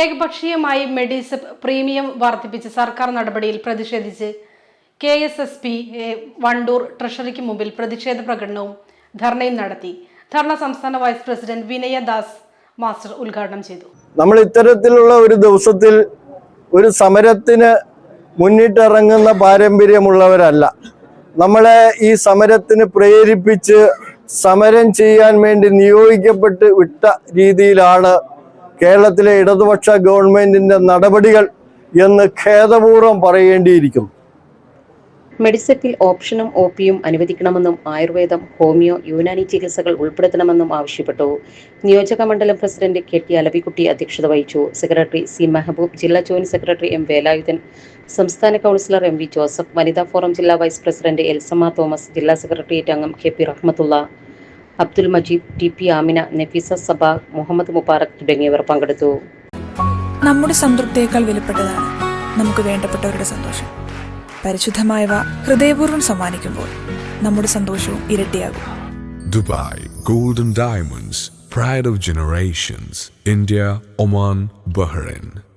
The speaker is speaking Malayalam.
ഏകപക്ഷീയമായി മെഡിസപ്പ് പ്രീമിയം വർദ്ധിപ്പിച്ച സർക്കാർ നടപടിയിൽ പ്രതിഷേധിച്ച് K S S P Vandoor ട്രഷറിക്ക് മുമ്പിൽ പ്രതിഷേധ പ്രകടനവും ധർണയും നടത്തി. ധർണ സംസ്ഥാന വൈസ് പ്രസിഡന്റ് വിനയ ദാസ് മാസ്റ്റർ ഉദ്ഘാടനം ചെയ്തു. നമ്മൾ ഇത്തരത്തിലുള്ള ഒരു ദിവസത്തിൽ ഒരു സമരത്തിന് മുന്നിട്ടിറങ്ങുന്ന പാരമ്പര്യമുള്ളവരല്ല. നമ്മളെ ഈ സമരത്തിന് പ്രേരിപ്പിച്ച് സമരം ചെയ്യാൻ വേണ്ടി നിയോഗിക്കപ്പെട്ട് വിട്ട രീതിയിലാണ് കേരളത്തിലെ ഇടതുപക്ഷ ഗവൺമെന്റിന്റെ നടപടികൾ എന്ന് ഖേദപൂർവം പറയേണ്ടിയിരിക്കുന്നു. മെഡിസെറ്റിൽ ഓപ്ഷനും ഒ പിയും അനുവദിക്കണമെന്നും ആയുർവേദം ഹോമിയോ യുനാനി ചികിത്സകൾ ഉൾപ്പെടുത്തണമെന്നും ആവശ്യപ്പെട്ടു. നിയോജക മണ്ഡലം പ്രസിഡന്റ് കെ ടി അലവിക്കുട്ടി അധ്യക്ഷത വഹിച്ചു. സെക്രട്ടറി സി മെഹബൂബ് ജില്ലാ ജോയിന്റ് സെക്രട്ടറി എം വേലായുധൻ സംസ്ഥാന കൗൺസിലർ എം വി ജോസഫ് വനിതാ ഫോറം ജില്ലാ വൈസ് പ്രസിഡന്റ് എൽസമ്മ തോമസ് ജില്ലാ സെക്രട്ടേറിയറ്റ് അംഗം K P Rahmathulla Abdul Majeed T P Amina Nafeesa Saba Muhammad Mubarak തുടങ്ങിയവർ പങ്കെടുത്തു. നമ്മുടെ സംതൃപ്തിയേക്കാൾ വിലപ്പെട്ടതാണ് നമുക്ക് വേണ്ടപ്പെട്ടവരുടെ സന്തോഷം. പരിശുദ്ധമായവ ഹൃദയപൂർവം സമ്മാനിക്കുമ്പോൾ നമ്മുടെ സന്തോഷവും ഇരട്ടിയാകും. Dubai golden diamonds pride of generations India Oman Bahrain.